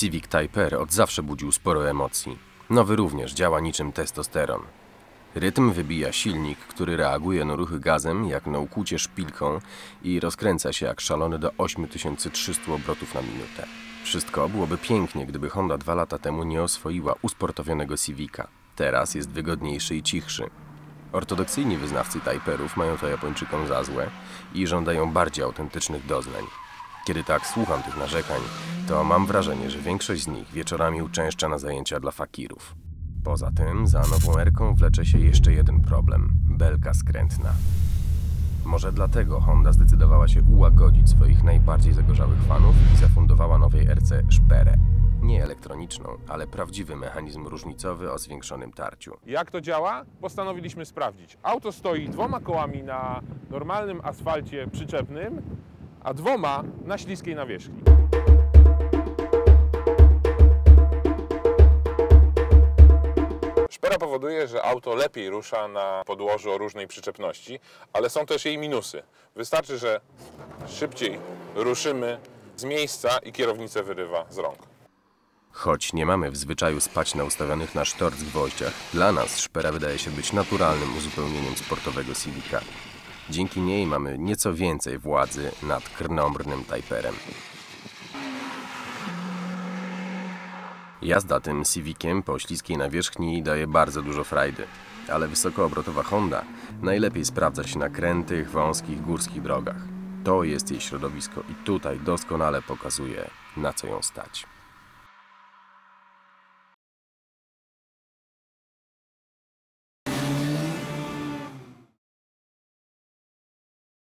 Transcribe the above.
Civic Type R od zawsze budził sporo emocji. Nowy również działa niczym testosteron. Rytm wybija silnik, który reaguje na ruchy gazem jak na ukłucie szpilką i rozkręca się jak szalony do 8300 obrotów na minutę. Wszystko byłoby pięknie, gdyby Honda dwa lata temu nie oswoiła usportowionego Civica. Teraz jest wygodniejszy i cichszy. Ortodoksyjni wyznawcy Typerów mają to Japończykom za złe i żądają bardziej autentycznych doznań. Kiedy tak słucham tych narzekań, to mam wrażenie, że większość z nich wieczorami uczęszcza na zajęcia dla fakirów. Poza tym, za nową erką wlecze się jeszcze jeden problem belka skrętna. Może dlatego Honda zdecydowała się ułagodzić swoich najbardziej zagorzałych fanów i zafundowała nowej RC szperę. Nie elektroniczną, ale prawdziwy mechanizm różnicowy o zwiększonym tarciu. Jak to działa? Postanowiliśmy sprawdzić. Auto stoi dwoma kołami na normalnym asfalcie przyczepnym, a dwoma na śliskiej nawierzchni. Szpera powoduje, że auto lepiej rusza na podłożu o różnej przyczepności, ale są też jej minusy. Wystarczy, że szybciej ruszymy z miejsca i kierownicę wyrywa z rąk. Choć nie mamy w zwyczaju spać na ustawionych na sztorc gwoździach, dla nas szpera wydaje się być naturalnym uzupełnieniem sportowego Civica. Dzięki niej mamy nieco więcej władzy nad krnomrnym Typerem. Jazda tym Civiciem po śliskiej nawierzchni daje bardzo dużo frajdy, ale wysokoobrotowa Honda najlepiej sprawdza się na krętych, wąskich górskich drogach. To jest jej środowisko i tutaj doskonale pokazuje, na co ją stać.